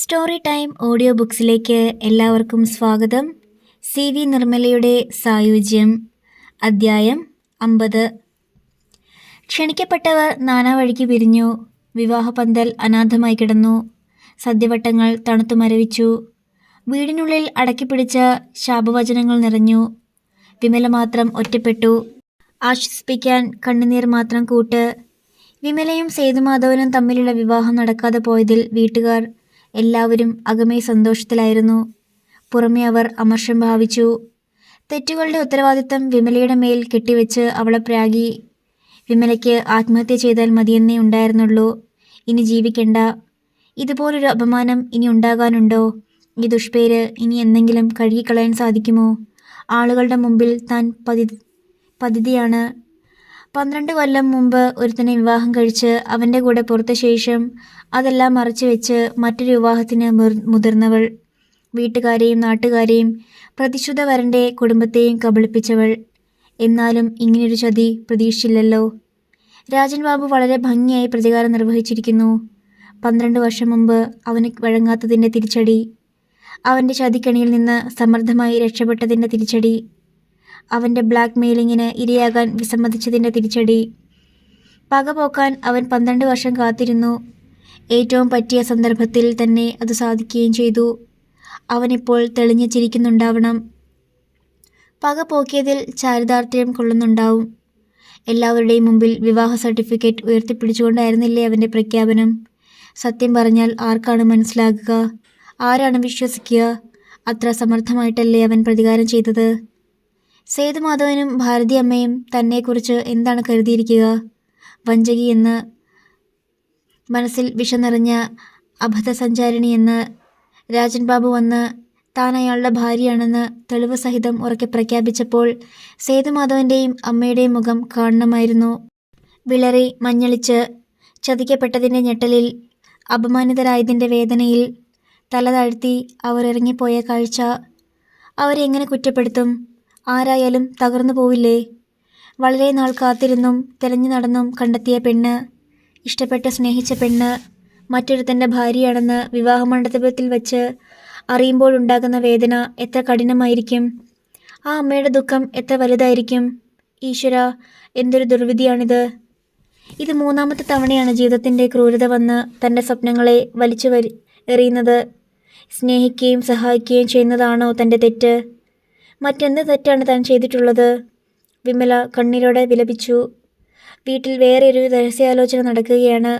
Story time audio ബുക്സിലേക്ക് എല്ലാവർക്കും സ്വാഗതം. C V നിർമ്മലയുടെ സായുജ്യം അദ്ധ്യായം അമ്പത്. ക്ഷണിക്കപ്പെട്ടവർ നാനാ വഴിക്ക് പിരിഞ്ഞു. വിവാഹപന്തൽ അനാഥമായി കിടന്നു. സദ്യവട്ടങ്ങൾ തണുത്തു മരവിച്ചു. വീടിനുള്ളിൽ അടക്കിപ്പിടിച്ച ശാപവചനങ്ങൾ നിറഞ്ഞു. വിമല മാത്രം ഒറ്റപ്പെട്ടു. ആശ്വസിപ്പിക്കാൻ കണ്ണുനീർ മാത്രം കൂട്ട്. വിമലയും സേതുമാധവനും തമ്മിലുള്ള വിവാഹം നടക്കാതെ പോയതിൽ വീട്ടുകാർ എല്ലാവരും അകമേ സന്തോഷത്തിലായിരുന്നു. പുറമെ അവർ അമർഷം ഭാവിച്ചു. തെറ്റുകളുടെ ഉത്തരവാദിത്തം വിമലയുടെ മേൽ കെട്ടിവെച്ച് അവളെ പ്രാഗി. വിമലയ്ക്ക് ആത്മഹത്യ ചെയ്താൽ മതിയെന്നേ ഉണ്ടായിരുന്നുള്ളൂ. ഇനി ജീവിക്കണ്ട. ഇതുപോലൊരു അപമാനം ഇനി ഉണ്ടാകാനുണ്ടോ? ഈ ദുഷ്പേര് ഇനി എന്തെങ്കിലും കഴുകിക്കളയാൻ സാധിക്കുമോ? ആളുകളുടെ മുമ്പിൽ താൻ പതി പതിതിയാണ്. പന്ത്രണ്ട് കൊല്ലം മുമ്പ് ഒരുത്തനെ വിവാഹം കഴിച്ച് അവന്റെ കൂടെ പുറത്ത ശേഷം അതെല്ലാം മറച്ചു വെച്ച് മറ്റൊരു വിവാഹത്തിന് മുതിർന്നവൾ വീട്ടുകാരെയും നാട്ടുകാരെയും പ്രതിശുദ്ധ വരന്റെ കുടുംബത്തെയും കബളിപ്പിച്ചവൾ. എന്നാലും ഇങ്ങനൊരു ചതി പ്രതീക്ഷിച്ചില്ലല്ലോ. രാജൻ ബാബു വളരെ ഭംഗിയായി പ്രതികാരം നിർവഹിച്ചിരിക്കുന്നു. പന്ത്രണ്ട് വർഷം മുമ്പ് അവന് വഴങ്ങാത്തതിന്റെ തിരിച്ചടി അവന്റെ ചതിക്കണിയിൽ നിന്ന് സമർത്ഥമായി രക്ഷപ്പെട്ടതിന്റെ തിരിച്ചടി അവന്റെ ബ്ലാക്ക് മെയിലിങ്ങിന് ഇരയാകാൻ വിസമ്മതിച്ചതിന്റെ തിരിച്ചടി. പകപോക്കാൻ അവൻ പന്ത്രണ്ട് വർഷം കാത്തിരുന്നു. ഏറ്റവും പറ്റിയ സന്ദർഭത്തിൽ തന്നെ അത് സാധിക്കുകയും ചെയ്തു. അവനിപ്പോൾ തെളിഞ്ഞു ചിരിക്കുന്നുണ്ടാവണം. പക പോക്കിയതിൽ ചാരിതാർത്ഥ്യം കൊള്ളുന്നുണ്ടാവും. എല്ലാവരുടെയും മുമ്പിൽ വിവാഹ സർട്ടിഫിക്കറ്റ് ഉയർത്തിപ്പിടിച്ചുകൊണ്ടായിരുന്നില്ലേ അവന്റെ പ്രഖ്യാപനം? സത്യം പറഞ്ഞാൽ ആർക്കാണ് മനസ്സിലാകുക? ആരാണ് വിശ്വസിക്കുക? അത്ര സമർത്ഥമായിട്ടല്ലേ അവൻ പ്രതികാരം ചെയ്തത്? സേതുമാധവനും ഭാരതി അമ്മയും തന്നെക്കുറിച്ച് എന്താണ് കരുതിയിരിക്കുക? വഞ്ചകി എന്ന് മനസ്സിൽ വിഷം നിറഞ്ഞ അബദ്ധസഞ്ചാരിണി എന്ന് രാജൻ ബാബു വന്ന് താൻ അയാളുടെ ഭാര്യയാണെന്ന് തെളിവ് സഹിതം ഉറക്കെ പ്രഖ്യാപിച്ചപ്പോൾ സേതുമാധവന്റെയും അമ്മയുടെയും മുഖം കാണണമായിരുന്നു. വിളറി മഞ്ഞളിച്ച് ചതിക്കപ്പെട്ടതിന്റെ ഞെട്ടലിൽ അപമാനിതരായതിന്റെ വേദനയിൽ തല താഴ്ത്തി അവർ ഇറങ്ങിപ്പോയ കാഴ്ച അവരെങ്ങനെ കുറ്റപ്പെടുത്തും? ആരായാലും തകർന്നു പോവില്ലേ? വളരെ നാൾ കാത്തിരുന്നും തിരഞ്ഞു നടന്നും കണ്ടെത്തിയ പെണ്ണ് ഇഷ്ടപ്പെട്ട് സ്നേഹിച്ച പെണ്ണ് മറ്റൊരുത്തന്റെ ഭാര്യയാണെന്ന് വിവാഹമണ്ഡപത്തിൽ വെച്ച് അറിയുമ്പോഴുണ്ടാകുന്ന വേദന എത്ര കഠിനമായിരിക്കും? ആ അമ്മയുടെ ദുഃഖം എത്ര വലുതായിരിക്കും? ഈശ്വര എന്തൊരു ദുർവിധിയാണിത്. ഇത് മൂന്നാമത്തെ തവണയാണ് ജീവിതത്തിന്റെ ക്രൂരത വന്ന് തന്റെ സ്വപ്നങ്ങളെ വലിച്ചു വരി എറിയുന്നത്. സ്നേഹിക്കുകയും സഹായിക്കുകയും ചെയ്യുന്നതാണോ തന്റെ തെറ്റ്? മറ്റെന്ത് തെറ്റാണ് താൻ ചെയ്തിട്ടുള്ളത്? വിമല കണ്ണീരോടെ വിലപിച്ചു. വീട്ടിൽ വേറെ ഒരു രഹസ്യാലോചന നടക്കുകയാണ്.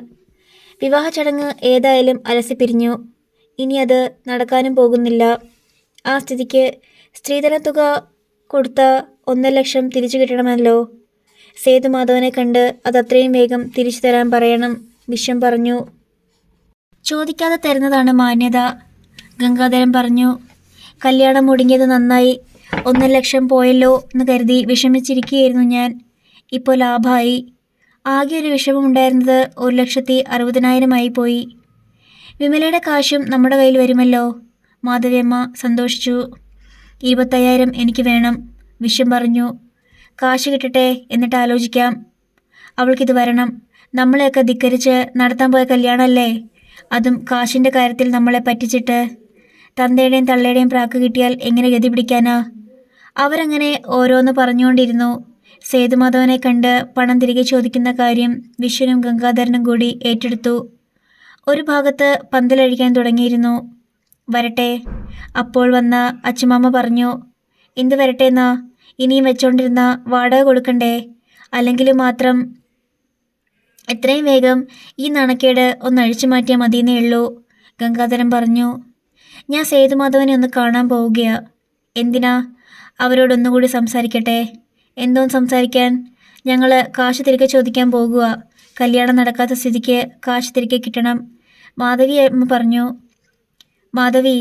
വിവാഹ ചടങ്ങ് ഏതായാലും അലസിപ്പിരിഞ്ഞു ഇനി അത് നടക്കാനും പോകുന്നില്ല. ആ സ്ഥിതിക്ക് സ്ത്രീധന തുക കൊടുത്ത ഒന്നര ലക്ഷം തിരിച്ചു കിട്ടണമല്ലോ. സേതുമാധവനെ കണ്ട് അത് അത്രയും വേഗം തിരിച്ചു തരാൻ പറയണം വിശ്വം പറഞ്ഞു. ചോദിക്കാതെ തരുന്നതാണ് മാന്യത ഗംഗാധരൻ പറഞ്ഞു. കല്യാണം മുടങ്ങിയത് നന്നായി ഒന്നര ലക്ഷം പോയല്ലോ എന്ന് കരുതി വിഷമിച്ചിരിക്കുകയായിരുന്നു ഞാൻ. ഇപ്പോൾ ലാഭമായി. ആകെ ഒരു വിഷമം ഉണ്ടായിരുന്നത് ഒരു ലക്ഷത്തി അറുപതിനായിരമായി പോയി. വിമലയുടെ കാശും നമ്മുടെ കയ്യിൽ വരുമല്ലോ. മാധവിയമ്മ സന്തോഷിച്ചു. ഇരുപത്തയ്യായിരം എനിക്ക് വേണം. വിഷം പറഞ്ഞു. കാശ് കിട്ടട്ടെ എന്നിട്ട് ആലോചിക്കാം. അവൾക്കിത് വരണം. നമ്മളെയൊക്കെ ധിക്കരിച്ച് നടത്താൻ പോയ കല്യാണമല്ലേ? അതും കാശിന്റെ കാര്യത്തിൽ നമ്മളെ പറ്റിച്ചിട്ട്. തന്തയുടെയും തള്ളയുടെയും പ്രാക്ക് കിട്ടിയാൽ എങ്ങനെ ഗതി പിടിക്കാനാ? അവരങ്ങനെ ഓരോന്ന് പറഞ്ഞുകൊണ്ടിരുന്നു. സേതുമാധവനെ കണ്ട് പണം തിരികെ ചോദിക്കുന്ന കാര്യം വിശ്വനും ഗംഗാധരനും കൂടി ഏറ്റെടുത്തു. ഒരു ഭാഗത്ത് പന്തലഴിക്കാൻ തുടങ്ങിയിരുന്നു. വരട്ടെ അപ്പോൾ വന്ന അച്ഛമാമ പറഞ്ഞു. എന്ത് വരട്ടെ എന്നാ ഇനിയും വെച്ചോണ്ടിരുന്ന വാടക കൊടുക്കണ്ടേ? അല്ലെങ്കിൽ മാത്രം എത്രയും വേഗം ഈ നാണക്കേട് ഒന്ന് അഴിച്ചു മാറ്റിയാൽ മതിയെന്നേ ഉള്ളൂ ഗംഗാധരൻ പറഞ്ഞു. ഞാൻ സേതുമാധവനെ ഒന്ന് കാണാൻ പോവുകയാ. എന്തിനാ? അവരോടൊന്നുകൂടി സംസാരിക്കട്ടെ? എന്തോ സംസാരിക്കാൻ? ഞങ്ങൾ കാശ് തിരികെ ചോദിക്കാൻ പോകുക കല്യാണം നടക്കാത്ത സ്ഥിതിക്ക് കാശ് തിരികെ കിട്ടണം. മാധവി അമ്മ പറഞ്ഞു മാധവി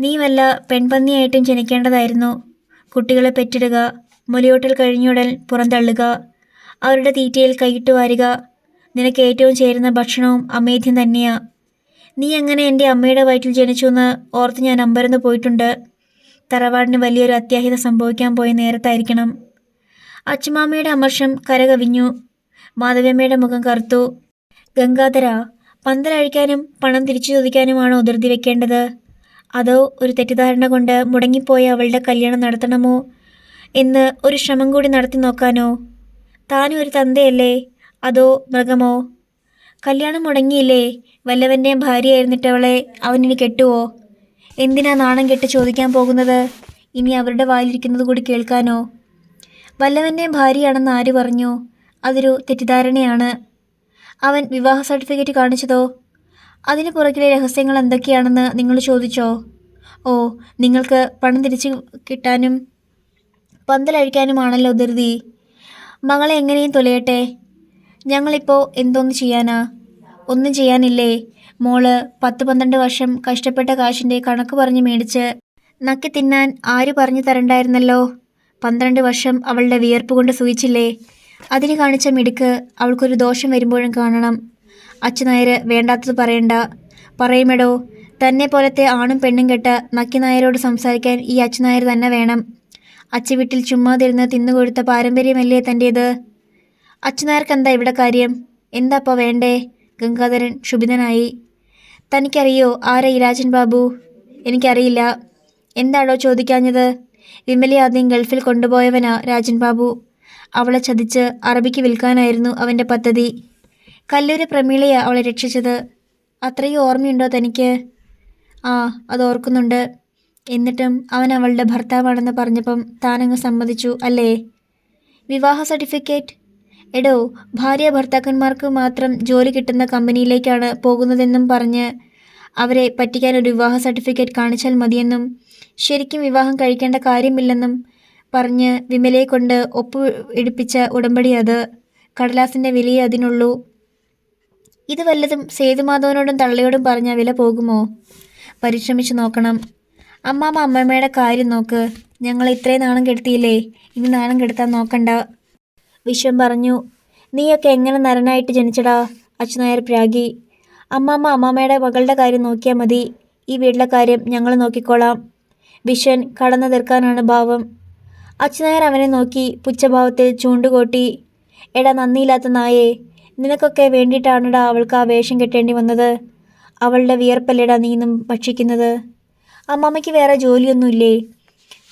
നീ വല്ല പെൺപന്നിയായിട്ടും ജനിക്കേണ്ടതായിരുന്നു. കുട്ടികളെ പെറ്റിടുക മുലയോട്ടൽ കഴിഞ്ഞുടൻ പുറന്തള്ളുക അവരുടെ തീറ്റയിൽ കൈയിട്ട് വാരുക. നിനക്ക് ഏറ്റവും ചേരുന്ന ഭക്ഷണവും അമേധ്യം തന്നെയാ. നീ എങ്ങനെ എന്റെ അമ്മയുടെ വയറ്റിൽ ജനിച്ചു എന്ന് ഓർത്ത് ഞാൻ അമ്പരന്ന് പോയിട്ടുണ്ട്. തറവാടിന് വലിയൊരു അത്യാഹിതം സംഭവിക്കാൻ പോയ നേരത്തായിരിക്കണം. അച്ചുമാമയുടെ അമർഷം കരകവിഞ്ഞു. മാധവ്യമ്മയുടെ മുഖം കറുത്തു. ഗംഗാധര പന്തലഴിക്കാനും പണം തിരിച്ചു ചോദിക്കാനുമാണോ ധൃതി വെക്കേണ്ടത്? അതോ ഒരു തെറ്റിദ്ധാരണ കൊണ്ട് മുടങ്ങിപ്പോയ അവളുടെ കല്യാണം നടത്തണമോ? എന്ന് ഒരു ശ്രമം കൂടി നടത്തി നോക്കാനോ? താനും ഒരു തന്തയല്ലേ? അതോ മൃഗമോ? കല്യാണം മുടങ്ങിയില്ലേ? വല്ലവന്റെ ഭാര്യയായിരുന്നിട്ടവളെ അവനിന് കെട്ടുവോ? എന്തിനാ നാണം കെട്ട് ചോദിക്കാൻ പോകുന്നത്? ഇനി അവരുടെ വായിലിരിക്കുന്നത് കൂടി കേൾക്കാനോ? വല്ലവന്റെയും ഭാര്യയാണെന്ന് ആര് പറഞ്ഞു? അതൊരു തെറ്റിദ്ധാരണയാണ്. അവൻ വിവാഹ സർട്ടിഫിക്കറ്റ് കാണിച്ചതോ? അതിന് പുറകിലെ രഹസ്യങ്ങൾ എന്തൊക്കെയാണെന്ന് നിങ്ങൾ ചോദിച്ചോ? ഓ നിങ്ങൾക്ക് പണം തിരിച്ചു കിട്ടാനും പന്തലഴിക്കാനുമാണല്ലോ ധൃതി. മകളെ എങ്ങനെയും തൊലയട്ടെ. ഞങ്ങളിപ്പോൾ എന്തോന്ന് ചെയ്യാനാ? ഒന്നും ചെയ്യാനില്ലേ? മോൾ പത്ത് പന്ത്രണ്ട് വർഷം കഷ്ടപ്പെട്ട കാശിന്റെ കണക്ക് പറഞ്ഞ് മേടിച്ച് നക്കി തിന്നാൻ ആര് പറഞ്ഞു തരണ്ടായിരുന്നല്ലോ? പന്ത്രണ്ട് വർഷം അവളുടെ വിയർപ്പ് കൊണ്ട് സൂചിച്ചില്ലേ അതിന് കാണിച്ച മിടുക്ക് അവൾക്കൊരു ദോഷം വരുമ്പോഴും കാണണം. അച്ഛനായർ വേണ്ടാത്തത് പറയണ്ട. പറയുമെടോ തന്നെ പോലത്തെ ആണും പെണ്ണും കെട്ട നക്കി നായരോട് സംസാരിക്കാൻ ഈ അച്ഛനായർ തന്നെ വേണം. അച്ഛ വീട്ടിൽ ചുമ്മാതിരുന്ന് തിന്നുകൊടുത്ത പാരമ്പര്യമല്ലേ തന്റേത് അച്ഛനായർക്ക് എന്താ ഇവിടെ കാര്യം? എന്താ അപ്പോൾ വേണ്ടേ? ഗംഗാധരൻ ക്ഷുഭിതനായി. തനിക്കറിയോ ആരാ ഈ രാജൻ ബാബു? എനിക്കറിയില്ല. എന്താണോ ചോദിക്കാഞ്ഞത്? വിമലയെ ആദ്യം ഗൾഫിൽ കൊണ്ടുപോയവനാ രാജൻ ബാബു. അവളെ ചതിച്ച് അറബിക്ക് വിൽക്കാനായിരുന്നു അവന്റെ പദ്ധതി. കല്ലൂര് പ്രമീളയാ അവളെ രക്ഷിച്ചത്. അത്രയും ഓർമ്മയുണ്ടോ തനിക്ക്? ആ അത് ഓർക്കുന്നുണ്ട്. എന്നിട്ടും അവൻ അവളുടെ ഭർത്താവാണെന്ന് പറഞ്ഞപ്പം താനങ്ങ് സമ്മതിച്ചു അല്ലേ? വിവാഹ സർട്ടിഫിക്കറ്റ്? എടോ ഭാര്യ ഭർത്താക്കന്മാർക്ക് മാത്രം ജോലി കിട്ടുന്ന കമ്പനിയിലേക്കാണ് പോകുന്നതെന്നും പറഞ്ഞ് അവരെ പറ്റിക്കാൻ ഒരു വിവാഹ സർട്ടിഫിക്കറ്റ് കാണിച്ചാൽ മതിയെന്നും ശരിക്കും വിവാഹം കഴിക്കേണ്ട കാര്യമില്ലെന്നും പറഞ്ഞ് വിമലയെ കൊണ്ട് ഒപ്പ് എടുപ്പിച്ച ഉടമ്പടി അത്. കടലാസിന്റെ വിലയെ അതിനുള്ളൂ. ഇത് വല്ലതും സേതുമാധവനോടും തള്ളയോടും പറഞ്ഞ വില പോകുമോ? പരിശ്രമിച്ചു നോക്കണം. അമ്മാമ്മ അമ്മമ്മയുടെ കാര്യം നോക്ക്. ഞങ്ങൾ ഇത്രയും നാണം കെടുത്തിയില്ലേ? ഇനി നാണം കെടുത്താൻ നോക്കണ്ട. വിശ്വം പറഞ്ഞു. നീയൊക്കെ എങ്ങനെ നരനായിട്ട് ജനിച്ചടാ? അച്ഛനായർ പ്രാഗി. അമ്മാമ്മ അമ്മാമ്മയുടെ മകളുടെ കാര്യം നോക്കിയാൽ മതി. ഈ വീട്ടിലെ കാര്യം ഞങ്ങൾ നോക്കിക്കോളാം. വിശ്വൻ കടന്നു തീർക്കാനാണ് ഭാവം. അച്ഛനായർ അവനെ നോക്കി പുച്ഛഭാവത്തിൽ ചൂണ്ടുകൂട്ടി. എടാ നന്ദിയില്ലാത്ത നായേ നിനക്കൊക്കെ വേണ്ടിയിട്ടാണടാ അവൾക്ക് ആ വേഷം കെട്ടേണ്ടി വന്നത്? അവളുടെ വിയർപ്പല്ലേടാ നീന്നും ഭക്ഷിക്കുന്നത്? അമ്മാമ്മയ്ക്ക് വേറെ ജോലിയൊന്നുമില്ലേ?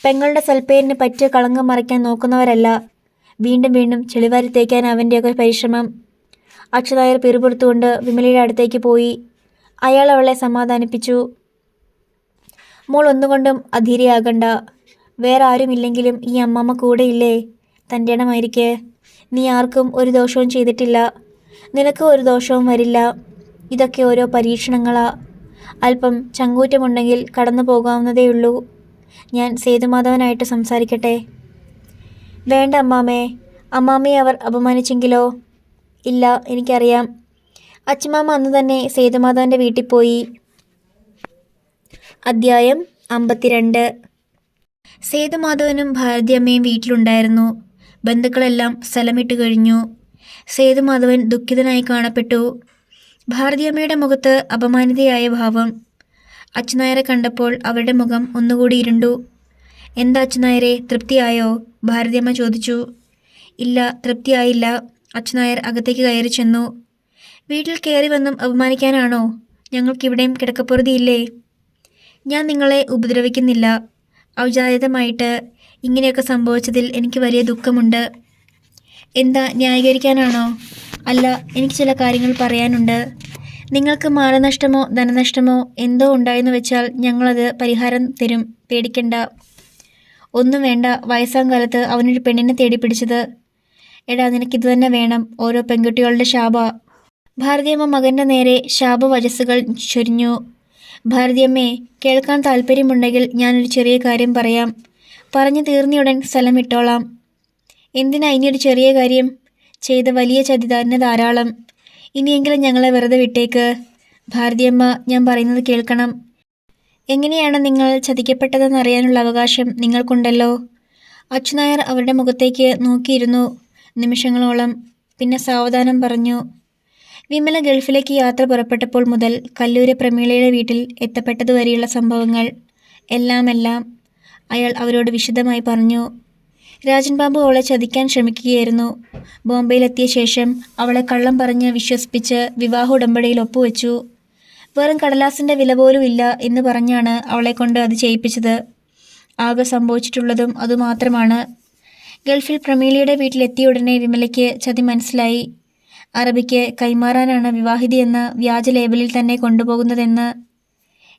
പെങ്ങളുടെ സൽപ്പേരിന് പറ്റിയ കളങ്കം മറയ്ക്കാൻ നോക്കുന്നവരല്ല. വീണ്ടും വീണ്ടും ചെളിവാരി തേക്കാൻ അവന്റെയൊക്കെ പരിശ്രമം. അക്ഷതായർ പിറുപുറത്തുകൊണ്ട് വിമലയുടെ അടുത്തേക്ക് പോയി. അയാൾ അവളെ സമാധാനിപ്പിച്ചു. മോൾ ഒന്നുകൊണ്ടും അധീരയാകണ്ട. വേറെ ആരുമില്ലെങ്കിലും ഈ അമ്മമ്മ കൂടെയില്ലേ? തന്റെ ഇടമായിരിക്കെ. നീ ആർക്കും ഒരു ദോഷവും ചെയ്തിട്ടില്ല. നിനക്ക് ഒരു ദോഷവും വരില്ല. ഇതൊക്കെ ഓരോ പരീക്ഷണങ്ങളാ. അല്പം ചങ്കൂറ്റമുണ്ടെങ്കിൽ കടന്നു പോകാവുന്നതേയുള്ളൂ ഞാൻ സേതുമാധവനായിട്ട് സംസാരിക്കട്ടെ. വേണ്ട അമ്മാമേ. അമ്മാമ്മയെ അവർ അപമാനിച്ചെങ്കിലോ? ഇല്ല എനിക്കറിയാം. അച്ഛമാമ അന്ന് തന്നെ സേതുമാധവന്റെ വീട്ടിൽ പോയി. അദ്ധ്യായം അമ്പത്തിരണ്ട്. സേതുമാധവനും ഭാരതിയമ്മയും വീട്ടിലുണ്ടായിരുന്നു. ബന്ധുക്കളെല്ലാം സ്ഥലമിട്ട് കഴിഞ്ഞു. സേതുമാധവൻ ദുഃഖിതനായി കാണപ്പെട്ടു. ഭാരതിയമ്മയുടെ മുഖത്ത് അപമാനിതയായ ഭാവം. അച്ഛനായരെ കണ്ടപ്പോൾ അവരുടെ മുഖം ഒന്നുകൂടി ഇരുണ്ടു. എന്താ അച്ഛനായരെ തൃപ്തിയായോ? ഭാരതിയമ്മ ചോദിച്ചു ഇല്ല തൃപ്തിയായില്ല. അച്ഛനായർ അകത്തേക്ക് കയറി ചെന്നു. വീട്ടിൽ കയറി വന്നും അപമാനിക്കാനാണോ? ഞങ്ങൾക്കിവിടെയും കിടക്കപ്പുറതിയില്ലേ? ഞാൻ നിങ്ങളെ ഉപദ്രവിക്കുന്നില്ല. ഔചാരിതമായിട്ട് ഇങ്ങനെയൊക്കെ സംഭവിച്ചതിൽ എനിക്ക് വലിയ ദുഃഖമുണ്ട്. എന്താ ന്യായീകരിക്കാനാണോ? അല്ല എനിക്ക് ചില കാര്യങ്ങൾ പറയാനുണ്ട്. നിങ്ങൾക്ക് മാനനഷ്ടമോ ധനനഷ്ടമോ എന്തോ ഉണ്ടായെന്ന് വെച്ചാൽ ഞങ്ങളത് പരിഹാരം തരും. പേടിക്കണ്ട. ഒന്നും വേണ്ട. വയസ്സാം കാലത്ത് അവനൊരു പെണ്ണിനെ തേടി പിടിച്ചത്. എടാ നിനക്കിത് തന്നെ വേണം. ഓരോ പെൺകുട്ടികളുടെ ശാപ. ഭാരതിയമ്മ മകന്റെ നേരെ ശാപവചസ്സുകൾ ചൊരിഞ്ഞു. ഭാരതിയമ്മേ കേൾക്കാൻ താല്പര്യമുണ്ടെങ്കിൽ ഞാനൊരു ചെറിയ കാര്യം പറയാം. പറഞ്ഞു തീർന്നയുടൻ സ്ഥലം വിട്ടോളാം. എന്തിനാ ഇനിയൊരു ചെറിയ കാര്യം? ചെയ്ത വലിയ ചതി തന്നെ ധാരാളം. ഇനിയെങ്കിലും ഞങ്ങളെ വെറുതെ വിട്ടേക്ക്. ഭാരതിയമ്മ ഞാൻ പറയുന്നത് കേൾക്കണം. എങ്ങനെയാണ് നിങ്ങൾ ചതിക്കപ്പെട്ടതെന്ന് അറിയാനുള്ള അവകാശം നിങ്ങൾക്കുണ്ടല്ലോ? അച്ഛനായർ അവരുടെ മുഖത്തേക്ക് നോക്കിയിരുന്നു നിമിഷങ്ങളോളം. പിന്നെ സാവധാനം പറഞ്ഞു വിമല ഗൾഫിലേക്ക് യാത്ര പുറപ്പെട്ടപ്പോൾ മുതൽ കല്ലൂര് പ്രമീളയുടെ വീട്ടിൽ എത്തപ്പെട്ടതുവരെയുള്ള സംഭവങ്ങൾ എല്ലാം എല്ലാം അയാൾ അവരോട് വിശദമായി പറഞ്ഞു. രാജൻ ബാബു അവളെ ചതിക്കാൻ ശ്രമിക്കുകയായിരുന്നു. ബോംബെയിലെത്തിയ ശേഷം അവളെ കള്ളം പറഞ്ഞ് വിശ്വസിപ്പിച്ച് വിവാഹ ഉടമ്പടിയിൽ ഒപ്പുവെച്ചു. വെറും കടലാസിന്റെ വില പോലും ഇല്ല എന്ന് പറഞ്ഞാണ് അവളെ കൊണ്ട് അത് ചെയ്യിപ്പിച്ചത്. ആകെ സംഭവിച്ചിട്ടുള്ളതും അതുമാത്രമാണ്. ഗൾഫിൽ പ്രമീലയുടെ വീട്ടിലെത്തിയ ഉടനെ വിമലയ്ക്ക് ചതി മനസ്സിലായി. അറബിക്ക് കൈമാറാനാണ് വിവാഹിതിയെന്ന് വ്യാജ ലേബലിൽ തന്നെ കൊണ്ടുപോകുന്നതെന്ന്.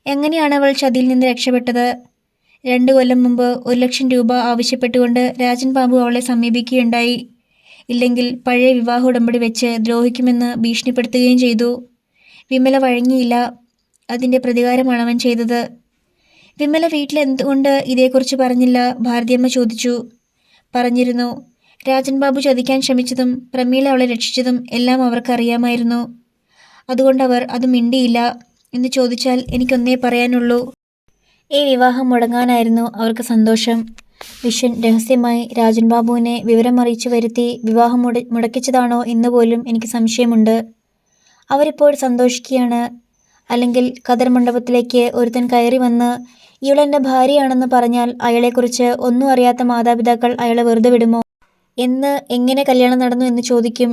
എങ്ങനെയാണ് അവൾ ചതിയിൽ നിന്ന് രക്ഷപ്പെട്ടത്? രണ്ട് കൊല്ലം മുമ്പ് ഒരു ലക്ഷം രൂപ ആവശ്യപ്പെട്ടുകൊണ്ട് രാജൻ ബാബു അവളെ സമീപിക്കുകയുണ്ടായി. ഇല്ലെങ്കിൽ പഴയ വിവാഹ ഉടമ്പടി വെച്ച് ദ്രോഹിക്കുമെന്ന് ഭീഷണിപ്പെടുത്തുകയും ചെയ്തു. വിമല വഴങ്ങിയില്ല. അതിന്റെ പ്രതികാരമാണ് അവൻ ചെയ്തത്. വിമല വീട്ടിൽ എന്തുകൊണ്ട് ഇതേക്കുറിച്ച് പറഞ്ഞില്ല? ഭാരതിയമ്മ ചോദിച്ചു. പറഞ്ഞിരുന്നു. രാജൻ ബാബു ചതിക്കാൻ ശ്രമിച്ചതും പ്രമീള അവളെ രക്ഷിച്ചതും എല്ലാം അവർക്കറിയാമായിരുന്നു അതുകൊണ്ടവർ അത് മിണ്ടിയില്ല എന്ന് ചോദിച്ചാൽ എനിക്കൊന്നേ പറയാനുള്ളൂ. ഈ വിവാഹം മുടങ്ങാനായിരുന്നു അവർക്ക് സന്തോഷം. വിഷൻ രഹസ്യമായി രാജൻ ബാബുവിനെ വിവരമറിയിച്ചു വരുത്തി വിവാഹം മുട മുടക്കിച്ചതാണോ എന്ന് പോലും എനിക്ക് സംശയമുണ്ട്. അവരിപ്പോൾ സന്തോഷിക്കുകയാണ്. അല്ലെങ്കിൽ കദർ മണ്ഡപത്തിലേക്ക് ഒരുത്തൻ കയറി വന്ന് ഇവളെന്റെ ഭാര്യയാണെന്ന് പറഞ്ഞാൽ അയാളെക്കുറിച്ച് ഒന്നും അറിയാത്ത മാതാപിതാക്കൾ അയാളെ വെറുതെ വിടുമോ? എന്ന് എങ്ങനെ കല്യാണം നടന്നു എന്ന് ചോദിക്കും.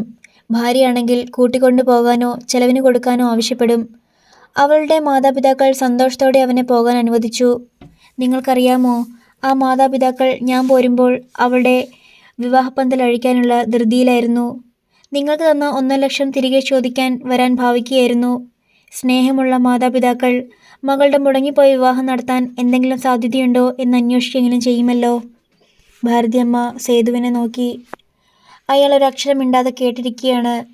ഭാര്യയാണെങ്കിൽ കൂട്ടിക്കൊണ്ടു പോകാനോ ചെലവിന് കൊടുക്കാനോ ആവശ്യപ്പെടും. അവളുടെ മാതാപിതാക്കൾ സന്തോഷത്തോടെ അവനെ പോകാൻ അനുവദിച്ചു. നിങ്ങൾക്കറിയാമോ ആ മാതാപിതാക്കൾ ഞാൻ പോരുമ്പോൾ അവളുടെ വിവാഹപ്പന്തൽ അഴിക്കാനുള്ള ധൃതിയിലായിരുന്നു. നിങ്ങൾക്ക് തന്ന ഒന്നര ലക്ഷം തിരികെ ചോദിക്കാൻ വരാൻ ഭാവിക്കുകയായിരുന്നു. സ്നേഹമുള്ള മാതാപിതാക്കൾ മകളുടെ മുടങ്ങിപ്പോയ വിവാഹം നടത്താൻ എന്തെങ്കിലും സാധ്യതയുണ്ടോ എന്ന് അന്വേഷിക്കെങ്കിലും ചെയ്യുമല്ലോ. ഭാരതിയമ്മ സേതുവിനെ നോക്കി. അയാൾ ഒരക്ഷരം മിണ്ടാതെ കേട്ടിരിക്കുകയാണ്.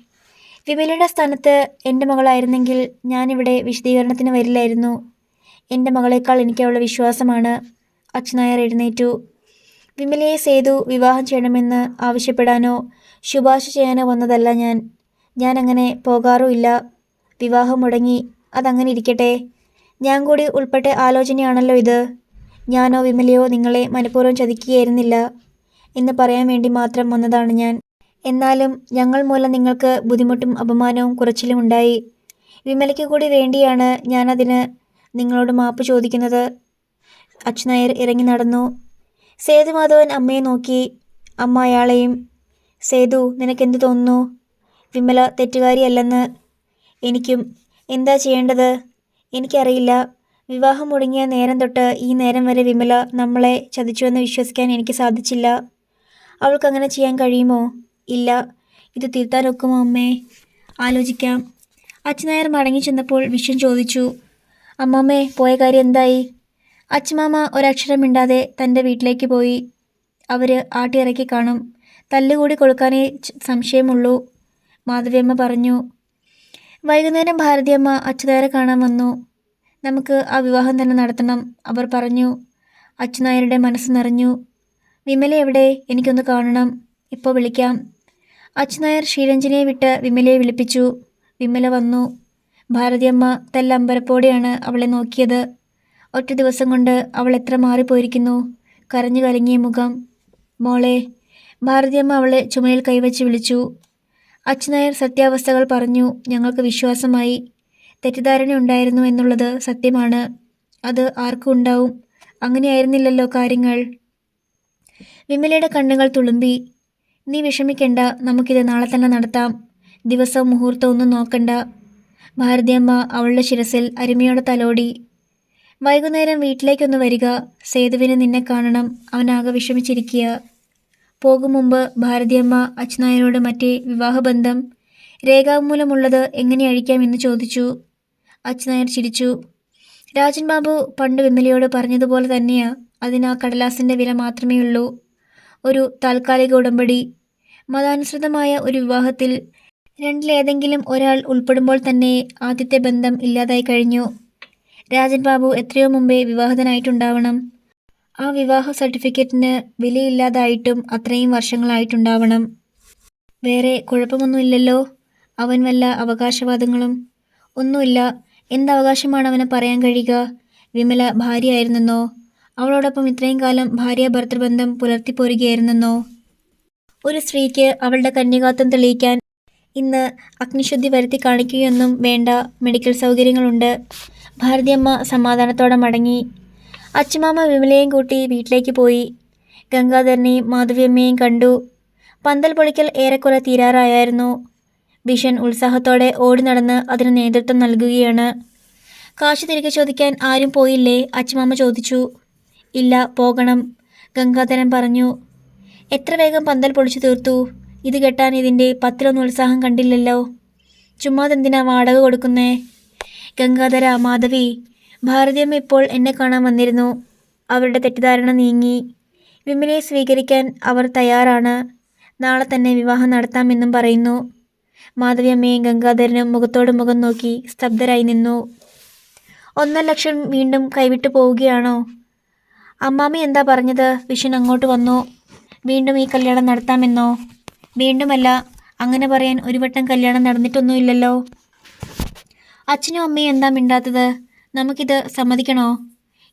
വിമലയുടെ സ്ഥാനത്ത് എന്റെ മകളായിരുന്നെങ്കിൽ ഞാനിവിടെ വിശദീകരണത്തിന് വരില്ലായിരുന്നു. എന്റെ മകളേക്കാൾ എനിക്ക് വിശ്വാസമാണ്. അച്ഛനായർ എഴുന്നേറ്റു. വിമലയെ സേതു വിവാഹം ചെയ്യണമെന്ന് ആവശ്യപ്പെടാനോ ശുപാർശ ചെയ്യാനോ വന്നതല്ല ഞാൻ. ഞാൻ അങ്ങനെ പോകാറുമില്ല. വിവാഹം മുടങ്ങി. അതങ്ങനെ ഇരിക്കട്ടെ. ഞാൻ കൂടി ഉൾപ്പെട്ട ആലോചനയാണല്ലോ ഇത്. ഞാനോ വിമലയോ നിങ്ങളെ മനഃപൂർവം ചതിക്കുകയായിരുന്നില്ല. എന്ന് പറയാൻ വേണ്ടി മാത്രം വന്നതാണ് ഞാൻ. എന്നാലും ഞങ്ങൾ മൂലം നിങ്ങൾക്ക് ബുദ്ധിമുട്ടും അപമാനവും കുറച്ചിലും ഉണ്ടായി. വിമലയ്ക്ക് കൂടി വേണ്ടിയാണ് ഞാനതിന് നിങ്ങളോട് മാപ്പ് ചോദിക്കുന്നത്. അച്ഛനായർ ഇറങ്ങി നടന്നു. സേതുമാധവൻ അമ്മയെ നോക്കി. അമ്മ അയാളെയും സേതു നിനക്കെന്ത് തോന്നുന്നു? വിമല തെറ്റുകാരിയല്ലെന്ന്. എനിക്കും എന്താ ചെയ്യേണ്ടത്? എനിക്കറിയില്ല. വിവാഹം മുടങ്ങിയ നേരം തൊട്ട് ഈ നേരം വരെ വിമല നമ്മളെ ചതിച്ചുവെന്ന് വിശ്വസിക്കാൻ എനിക്ക് സാധിച്ചില്ല. അവൾക്കങ്ങനെ ചെയ്യാൻ കഴിയുമോ? ഇല്ല. ഇത് തിരുത്താൻ ഒക്കുമോ അമ്മേ? ആലോചിക്കാം. അച്ഛനായർ മടങ്ങി ചെന്നപ്പോൾ വിശ്വൻ ചോദിച്ചു അമ്മമ്മേ പോയ കാര്യം എന്തായി? അച്ഛമാമ ഒരക്ഷരം മിണ്ടാതെ തന്റെ വീട്ടിലേക്ക് പോയി. അവർ ആട്ടിയിറക്കി കാണും. തല്ലുകൂടി കൊടുക്കാനേ സംശയമുള്ളൂ. മാധവിയമ്മ പറഞ്ഞു വൈകുന്നേരം ഭാരതിയമ്മ അച്യുതായരെ കാണാൻ വന്നു. നമുക്ക് ആ വിവാഹം തന്നെ നടത്തണം അവർ പറഞ്ഞു. അച്ഛനായരുടെ മനസ്സ് നിറഞ്ഞു. വിമല എവിടെ? എനിക്കൊന്ന് കാണണം. ഇപ്പോൾ വിളിക്കാം. അച്ഛനായർ ശ്രീരഞ്ജനെ വിട്ട് വിമലയെ വിളിപ്പിച്ചു. വിമല വന്നു. ഭാരതിയമ്മ തെല്ലമ്പരപ്പോടെയാണ് അവളെ നോക്കിയത്. ഒറ്റ ദിവസം കൊണ്ട് അവൾ എത്ര മാറിപ്പോയിരിക്കുന്നു. കരഞ്ഞു കലങ്ങിയ മുഖം. മോളെ ഭാരതിയമ്മ അവളെ ചുമലിൽ കൈവച്ച് വിളിച്ചു. അച്ഛനായർ സത്യാവസ്ഥകൾ പറഞ്ഞു. ഞങ്ങൾക്ക് വിശ്വാസമായി. തെറ്റിദ്ധാരണ ഉണ്ടായിരുന്നു എന്നുള്ളത് സത്യമാണ്. അത് ആർക്കും ഉണ്ടാവും. അങ്ങനെയായിരുന്നില്ലല്ലോ കാര്യങ്ങൾ. വിമലയുടെ കണ്ണുകൾ തുളുമ്പി. നീ വിഷമിക്കണ്ട. നമുക്കിത് നാളെ തന്നെ നടത്താം. ദിവസം മുഹൂർത്തം ഒന്നും നോക്കണ്ട. ഭാരതിയമ്മ അവളുടെ ശിരസിൽ അരുമയോടെ തലോടി. വൈകുന്നേരം വീട്ടിലേക്കൊന്ന് വരിക. സേതുവിന് നിന്നെ കാണണം. അവനാകെ വിഷമിച്ചിരിക്കുക. പോകും മുമ്പ് ഭാരതിയമ്മ അച്ഛനായരോട് മറ്റേ വിവാഹബന്ധം രേഖാമൂലമുള്ളത് എങ്ങനെ അഴിക്കാം എന്ന് ചോദിച്ചു. അച്ഛനായർ ചിരിച്ചു. രാജൻ ബാബു പണ്ട് വിമലയോട് പറഞ്ഞതുപോലെ തന്നെയാ. അതിന് ആ കടലാസിന്റെ വില മാത്രമേ ഉള്ളൂ. ഒരു താൽക്കാലിക ഉടമ്പടി. മതാനുസൃതമായ ഒരു വിവാഹത്തിൽ രണ്ടിലേതെങ്കിലും ഒരാൾ ഉൾപ്പെടുമ്പോൾ തന്നെ ആദ്യത്തെ ബന്ധം ഇല്ലാതായി കഴിഞ്ഞു. രാജൻ ബാബു എത്രയോ മുമ്പേ വിവാഹിതനായിട്ടുണ്ടാവണം. ആ വിവാഹ സർട്ടിഫിക്കറ്റിന് വിലയില്ലാതായിട്ടും അത്രയും വർഷങ്ങളായിട്ടുണ്ടാവണം. വേറെ കുഴപ്പമൊന്നുമില്ലല്ലോ. അവൻ വല്ല അവകാശവാദങ്ങളും. ഒന്നുമില്ല. എന്തവകാശമാണ് അവന് പറയാൻ കഴിയുക? വിമല ഭാര്യയായിരുന്നെന്നോ? അവളോടൊപ്പം ഇത്രയും കാലം ഭാര്യ ഭർത്തൃബന്ധം പുലർത്തിപ്പോരുകയായിരുന്നെന്നോ? ഒരു സ്ത്രീക്ക് അവളുടെ കന്യകാത്വം തെളിയിക്കാൻ ഇന്ന് അഗ്നിശുദ്ധി വരുത്തി കാണിക്കുകയൊന്നും വേണ്ട മെഡിക്കൽ സൗകര്യങ്ങളുണ്ട്. ഭാരതിയമ്മ സമാധാനത്തോടെ മടങ്ങി. അച്ഛമാമ വിമലയും കൂട്ടി വീട്ടിലേക്ക് പോയി. ഗംഗാധരനെയും മാധവിയമ്മയെയും കണ്ടു. പന്തൽ പൊളിക്കൽ ഏറെക്കുറെ തീരാറായായിരുന്നു. വിഷൻ ഉത്സാഹത്തോടെ ഓടി നടന്ന് അതിന് നേതൃത്വം നൽകുകയാണ്. കാശ് തിരികെ ചോദിക്കാൻ ആരും പോയില്ലേ? അച്ഛമാമ ചോദിച്ചു. ഇല്ല പോകണം. ഗംഗാധരൻ പറഞ്ഞു. എത്ര വേഗം പന്തൽ പൊളിച്ചു തീർത്തു? ഇത് കെട്ടാൻ ഇതിന്റെ പത്തിലൊന്നും ഉത്സാഹം കണ്ടില്ലല്ലോ. ചുമ്മാതെന്തിനാ വാടക കൊടുക്കുന്നേ? ഗംഗാധര മാധവി ഭാരതിയമ്മ ഇപ്പോൾ എന്നെ കാണാൻ വന്നിരുന്നു. അവരുടെ തെറ്റിദ്ധാരണ നീങ്ങി. വിമലയെ സ്വീകരിക്കാൻ അവർ തയ്യാറാണ്. നാളെ തന്നെ വിവാഹം നടത്താമെന്നും പറയുന്നു. മാധവിയമ്മയും ഗംഗാധരനും മുഖത്തോട് മുഖം നോക്കി സ്തബ്ധരായി നിന്നു. ഒന്നര ലക്ഷം വീണ്ടും കൈവിട്ടു പോവുകയാണോ? അമ്മാമി എന്താ പറഞ്ഞത്? വിഷൻ അങ്ങോട്ട് വന്നു. വീണ്ടും ഈ കല്യാണം നടത്താമെന്നോ? വീണ്ടുമല്ല അങ്ങനെ പറയാൻ ഒരു വട്ടം കല്യാണം നടന്നിട്ടൊന്നുമില്ലല്ലോ. അച്ഛനും അമ്മയും എന്താ മിണ്ടാത്തത്? നമുക്കിത് സമ്മതിക്കണോ?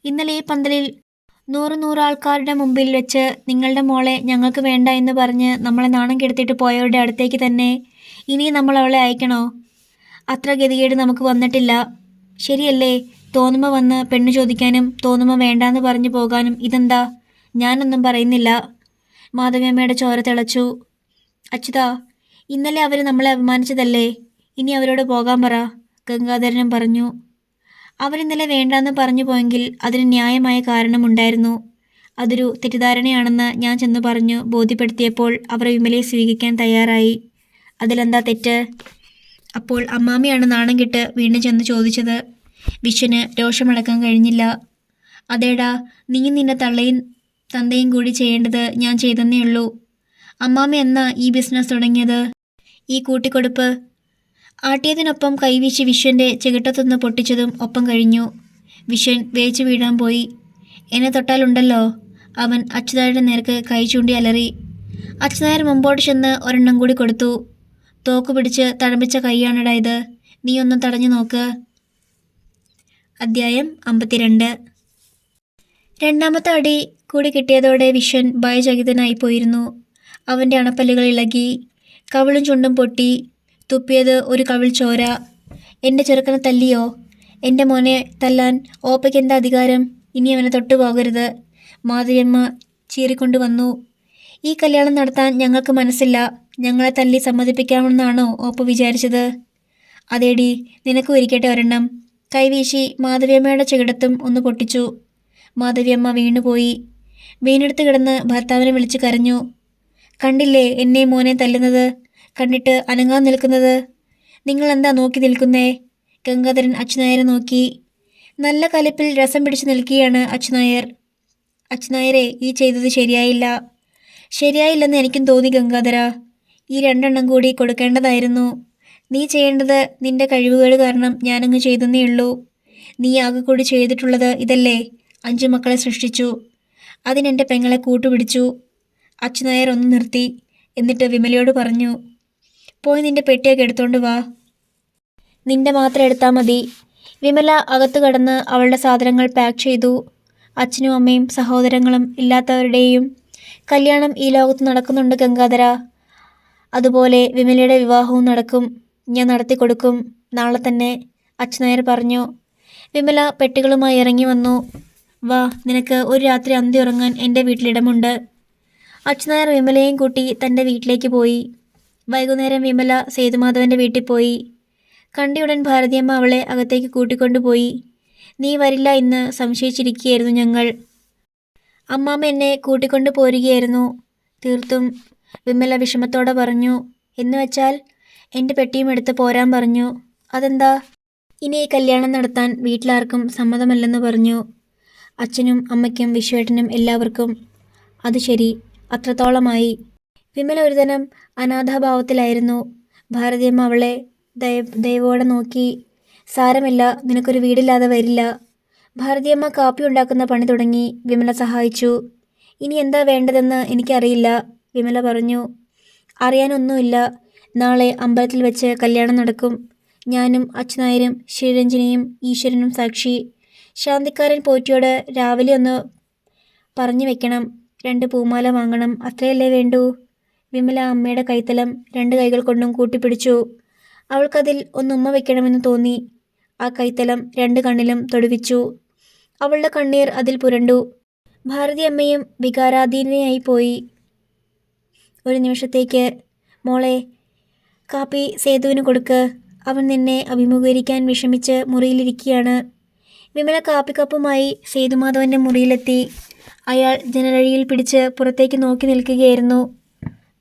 ഇന്നലെ ഈ പന്തലിൽ നൂറ് നൂറ് ആൾക്കാരുടെ മുമ്പിൽ വെച്ച് നിങ്ങളുടെ മോളെ ഞങ്ങൾക്ക് വേണ്ട എന്ന് പറഞ്ഞ് നമ്മളെ നാണം കെടുത്തിട്ട് പോയവരുടെ അടുത്തേക്ക് തന്നെ ഇനി നമ്മൾ അവളെ അയക്കണോ? അത്ര ഗതികേട് നമുക്ക് വന്നിട്ടില്ല. ശരിയല്ലേ? തോന്നുമ്പോൾ വന്ന് പെണ്ണ് ചോദിക്കാനും തോന്നുമ്പോൾ വേണ്ടാന്ന് പറഞ്ഞു പോകാനും ഇതെന്താ? ഞാനൊന്നും പറയുന്നില്ല. മാധവിയമ്മയുടെ ചോര തിളച്ചു. അച്യുതാ ഇന്നലെ അവർ നമ്മളെ അപമാനിച്ചതല്ലേ? ഇനി അവരോട് പോകാൻ പറ ഗംഗാധരനും പറഞ്ഞു. അവരിന്നലെ വേണ്ടാന്ന് പറഞ്ഞു പോയെങ്കിൽ അതിന് ന്യായമായ കാരണമുണ്ടായിരുന്നു. അതൊരു തെറ്റിദ്ധാരണയാണെന്ന് ഞാൻ ചെന്ന് പറഞ്ഞു ബോധ്യപ്പെടുത്തിയപ്പോൾ അവർ വിമലയെ സ്വീകരിക്കാൻ തയ്യാറായി. അതിലെന്താ തെറ്റ്? അപ്പോൾ അമ്മാമിയാണ് നാണം കിട്ട് വീണ്ടും ചെന്ന് ചോദിച്ചത്. വിശ്വന് രോഷമടക്കാൻ കഴിഞ്ഞില്ല. അതേടാ നീ നിന്റെ തള്ളയും തന്തയും കൂടി ചെയ്യേണ്ടത് ഞാൻ ചെയ്തെന്നേ ഉള്ളൂ അമ്മാമി എന്നാ ഈ ബിസിനസ് തുടങ്ങിയത്? ഈ കൂട്ടിക്കൊടുപ്പ് ആട്ടിയതിനൊപ്പം കൈവീശി വിശ്വന്റെ ചികിട്ടത്തുനിന്ന് പൊട്ടിച്ചതും ഒപ്പം കഴിഞ്ഞു. വിശ്വൻ വേച്ചു വീഴാൻ പോയി. എന്നെ തൊട്ടാലുണ്ടല്ലോ. അവൻ അച്യുതായുടെ നേർക്ക് കൈ ചൂണ്ടി അലറി. അച്യുതായർ മുമ്പോട്ട് ചെന്ന് ഒരെണ്ണം കൂടി കൊടുത്തു. തോക്ക് പിടിച്ച് തഴമ്പിച്ച കൈയാണിടാ നീ ഒന്ന് തടഞ്ഞു നോക്ക്. അദ്ധ്യായം അമ്പത്തിരണ്ട്. രണ്ടാമത്തെ അടി കൂടി കിട്ടിയതോടെ വിശ്വൻ ഭയചകിതനായി പോയിരുന്നു. അവന്റെ അണപ്പല്ലുകൾ ഇളകി. കവിളും ചുണ്ടും പൊട്ടി. തുപ്പിയത് ഒരു കവിൾ ചോര. എന്റെ ചെറുക്കനെ തല്ലിയോ? എന്റെ മോനെ തല്ലാൻ ഓപ്പയ്ക്ക് എന്താ അധികാരം? ഇനി അവനെ തൊട്ടു പോകരുത് മാധവിയമ്മ ചീറിക്കൊണ്ടു വന്നു. ഈ കല്യാണം നടത്താൻ ഞങ്ങൾക്ക് മനസ്സില്ല. ഞങ്ങളെ തല്ലി സമ്മതിപ്പിക്കാമെന്നാണോ ഓപ്പ വിചാരിച്ചത്? അതേടി നിനക്കും ഇരിക്കട്ടെ ഒരെണ്ണം കൈവീശി മാധവിയമ്മയുടെ ചെകിടത്തും ഒന്ന് പൊട്ടിച്ചു. മാധവിയമ്മ വീണുപോയി. വീണെടുത്ത് കിടന്ന് ഭർത്താവിനെ വിളിച്ച് കരഞ്ഞു. കണ്ടില്ലേ എന്നെ മോനെ തല്ലുന്നത്? കണ്ടിട്ട് അനങ്ങാൻ നിൽക്കുന്നത്? നിങ്ങൾ എന്താ നോക്കി നിൽക്കുന്നേ? ഗംഗാധരൻ അച്ഛനായരെ നോക്കി. നല്ല കലിപ്പിൽ രസം പിടിച്ചു നിൽക്കുകയാണ് അച്ഛനായർ. അച്ഛനായരെ ഈ ചെയ്തത് ശരിയായില്ല. ശരിയായില്ലെന്ന് എനിക്കും തോന്നി ഗംഗാധര. ഈ രണ്ടെണ്ണം കൂടി കൊടുക്കേണ്ടതായിരുന്നു. നീ ചെയ്യേണ്ടത് നിന്റെ കഴിവുകൾ കാരണം ഞാനങ്ങ് ചെയ്തെന്നേ ഉള്ളൂ. നീ ആകെ കൂടി ചെയ്തിട്ടുള്ളത് ഇതല്ലേ? അഞ്ചു മക്കളെ സൃഷ്ടിച്ചു. അതിനെന്റെ പെങ്ങളെ കൂട്ടുപിടിച്ചു. അച്ഛനായർ ഒന്ന് നിർത്തി. എന്നിട്ട് വിമലയോട് പറഞ്ഞു പോയി നിന്റെ പെട്ടിയൊക്കെ എടുത്തോണ്ട് വാ. നിന്റെ മാത്രം എടുത്താൽ മതി. വിമല അകത്ത് കടന്ന് അവളുടെ സാധനങ്ങൾ പാക്ക് ചെയ്തു. അച്ഛനും അമ്മയും സഹോദരങ്ങളും ഇല്ലാത്തവരുടെയും കല്യാണം ഈ ലോകത്ത് നടക്കുന്നുണ്ട് ഗംഗാധര. അതുപോലെ വിമലയുടെ വിവാഹവും നടക്കും. ഞാൻ നടത്തി കൊടുക്കും. നാളെ തന്നെ അച്ഛനായർ പറഞ്ഞു. വിമല പെട്ടികളുമായി ഇറങ്ങി വന്നു. വാ നിനക്ക് ഒരു രാത്രി അന്തി ഉറങ്ങാൻ എന്റെ വീട്ടിലിടമുണ്ട് അച്ഛനായർ വിമലയെയും കൂട്ടി തന്റെ വീട്ടിലേക്ക് പോയി. വൈകുന്നേരം വിമല സേതുമാധവന്റെ വീട്ടിൽ പോയി. കണ്ടിയുടൻ ഭാരതിയമ്മ അവളെ അകത്തേക്ക് കൂട്ടിക്കൊണ്ടുപോയി നീ വരില്ല എന്ന് സംശയിച്ചിരിക്കുകയായിരുന്നു ഞങ്ങൾ. അമ്മാമ്മ എന്നെ കൂട്ടിക്കൊണ്ടു പോരുകയായിരുന്നു. തീർത്തും വിമല വിഷമത്തോടെ പറഞ്ഞു. എന്ന് വെച്ചാൽ എന്റെ പെട്ടിയും എടുത്ത് പോരാൻ പറഞ്ഞു. അതെന്താ? ഇനി ഈ കല്യാണം നടത്താൻ വീട്ടിലാർക്കും സമ്മതമല്ലെന്ന് പറഞ്ഞു. അച്ഛനും അമ്മയ്ക്കും വിശ്വേട്ടനും എല്ലാവർക്കും. അത് ശരി. അത്രത്തോളമായി. വിമല ഒരുതരം അനാഥാഭാവത്തിലായിരുന്നു. ഭാരതിയമ്മ അവളെ ദയ ദയവോടെ നോക്കി. സാരമില്ല നിനക്കൊരു വീടില്ലാതെ വരില്ല. ഭാരതിയമ്മ കാപ്പി ഉണ്ടാക്കുന്ന പണി തുടങ്ങി. വിമല സഹായിച്ചു. ഇനി എന്താ വേണ്ടതെന്ന് എനിക്കറിയില്ല വിമല പറഞ്ഞു. അറിയാനൊന്നുമില്ല. നാളെ അമ്പലത്തിൽ വെച്ച് കല്യാണം നടക്കും. ഞാനും അച്ഛനായരും ശ്രീരഞ്ജനിയും ഈശ്വരനും സാക്ഷി. ശാന്തിക്കാരൻ പോറ്റിയോട് രാവിലെ ഒന്ന് പറഞ്ഞു വെക്കണം. രണ്ട് പൂമാല വാങ്ങണം. അത്രയല്ലേ വേണ്ടൂ? വിമല അമ്മയുടെ കൈത്തലം രണ്ട് കൈകൾ കൊണ്ടും കൂട്ടിപ്പിടിച്ചു. അവൾക്കതിൽ ഒന്ന് ഉമ്മ വെക്കണമെന്ന് തോന്നി. ആ കൈത്തലം രണ്ട് കണ്ണിലും തൊടുവിച്ചു. അവളുടെ കണ്ണീർ അതിൽ പുരണ്ടു. ഭാരതി അമ്മയും വികാരാധീനയായി പോയി. ഒരു നിമിഷത്തേക്ക് മോളെ കാപ്പി സേതുവിന് കൊടുക്ക്. അവൻ നിന്നെ അഭിമുഖീകരിക്കാൻ വിഷമിച്ച് മുറിയിലിരിക്കുകയാണ്. വിമല കാപ്പിക്കപ്പുമായി സേതുമാധവന്റെ മുറിയിലെത്തി. അയാൾ ജനലഴിയിൽ പിടിച്ച് പുറത്തേക്ക് നോക്കി നിൽക്കുകയായിരുന്നു.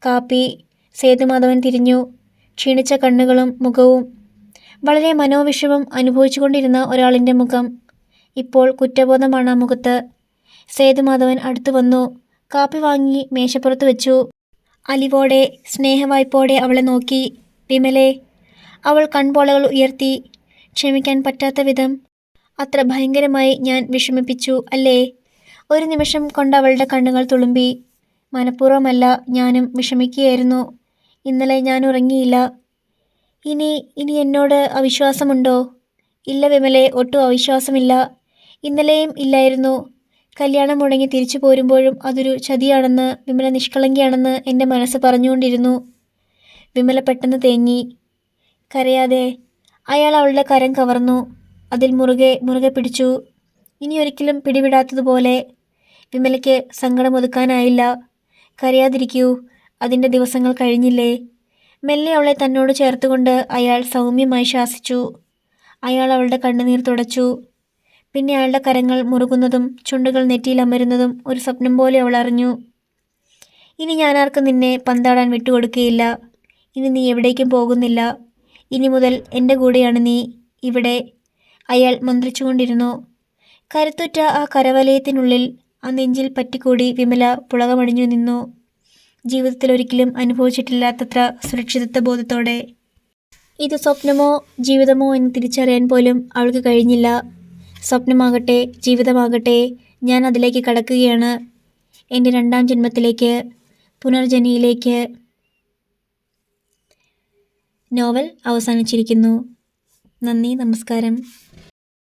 കാപ്പി സേതുമാധവൻ തിരിഞ്ഞു. ക്ഷീണിച്ച കണ്ണുകളും മുഖവും. വളരെ മനോവിഷമം അനുഭവിച്ചുകൊണ്ടിരുന്ന ഒരാളിന്റെ മുഖം. ഇപ്പോൾ കുറ്റബോധമാണ് ആ മുഖത്ത്. സേതുമാധവൻ അടുത്തു വന്നു. കാപ്പി വാങ്ങി മേശപ്പുറത്ത് വെച്ചു. അലിവോടെ സ്നേഹവായ്പോടെ അവളെ നോക്കി. വിമലെ അവൾ കൺപോളകൾ ഉയർത്തി. ക്ഷമിക്കാൻ പറ്റാത്ത വിധം. അത്ര ഭയങ്കരമായി ഞാൻ വിഷമിപ്പിച്ചു അല്ലേ? ഒരു നിമിഷം കൊണ്ട് അവളുടെ കണ്ണുകൾ തുളുമ്പി. മനഃപൂർവമല്ല ഞാനും വിഷമിക്കുകയായിരുന്നു. ഇന്നലെ ഞാൻ ഉറങ്ങിയില്ല. ഇനി ഇനി എന്നോട് അവിശ്വാസമുണ്ടോ? ഇല്ല വിമലെ ഒട്ടും അവിശ്വാസമില്ല. ഇന്നലെയും ഇല്ലായിരുന്നു. കല്യാണം മുടങ്ങി തിരിച്ചു പോരുമ്പോഴും അതൊരു ചതിയാണെന്ന് വിമല നിഷ്കളങ്കിയാണെന്ന് എന്റെ മനസ്സ് പറഞ്ഞുകൊണ്ടിരുന്നു. വിമല പെട്ടെന്ന് തേങ്ങി. കരയാതെ അയാൾ അവളുടെ കരം കവർന്നു. അതിൽ മുറുകെ മുറുകെ പിടിച്ചു. ഇനി ഒരിക്കലും പിടിവിടാത്തതുപോലെ വിമലയ്ക്ക് സങ്കടം ഒതുക്കാനായില്ല കരയാതിരിക്കൂ. അതിന്റെ ദിവസങ്ങൾ കഴിഞ്ഞില്ലേ? മെല്ലെ അവളെ തന്നോട് ചേർത്തുകൊണ്ട് അയാൾ സൗമ്യമായി ശാസിച്ചു. അയാൾ അവളുടെ കണ്ണുനീർ തുടച്ചു. പിന്നെ അയാളുടെ കരങ്ങൾ മുറുകുന്നതും ചുണ്ടുകൾ നെറ്റിയിൽ അമരുന്നതും ഒരു സ്വപ്നം പോലെ അവൾ അറിഞ്ഞു. ഇനി ഞാനാർക്കും നിന്നെ പന്താടാൻ വിട്ടുകൊടുക്കുകയില്ല. ഇനി നീ എവിടേക്കും പോകുന്നില്ല. ഇനി മുതൽ എന്റെ കൂടെയാണ് നീ. ഇവിടെ അയാൾ മന്ത്രിച്ചുകൊണ്ടിരുന്നു. കരുത്തുറ്റ ആ കരവലയത്തിനുള്ളിൽ ആ നെഞ്ചിൽ പറ്റിക്കൂടി വിമല പുളകമടിഞ്ഞു നിന്നു. ജീവിതത്തിൽ ഒരിക്കലും അനുഭവിച്ചിട്ടില്ലാത്തത്ര സുരക്ഷിതത്വ ബോധത്തോടെ. ഇത് സ്വപ്നമോ ജീവിതമോ എന്ന് തിരിച്ചറിയാൻ പോലും അവൾക്ക് കഴിഞ്ഞില്ല. സ്വപ്നമാകട്ടെ ജീവിതമാകട്ടെ ഞാൻ അതിലേക്ക് കടക്കുകയാണ്. എന്റെ രണ്ടാം ജന്മത്തിലേക്ക് പുനർജനിയിലേക്ക്. നോവൽ അവസാനിച്ചിരിക്കുന്നു. നന്ദി നമസ്കാരം.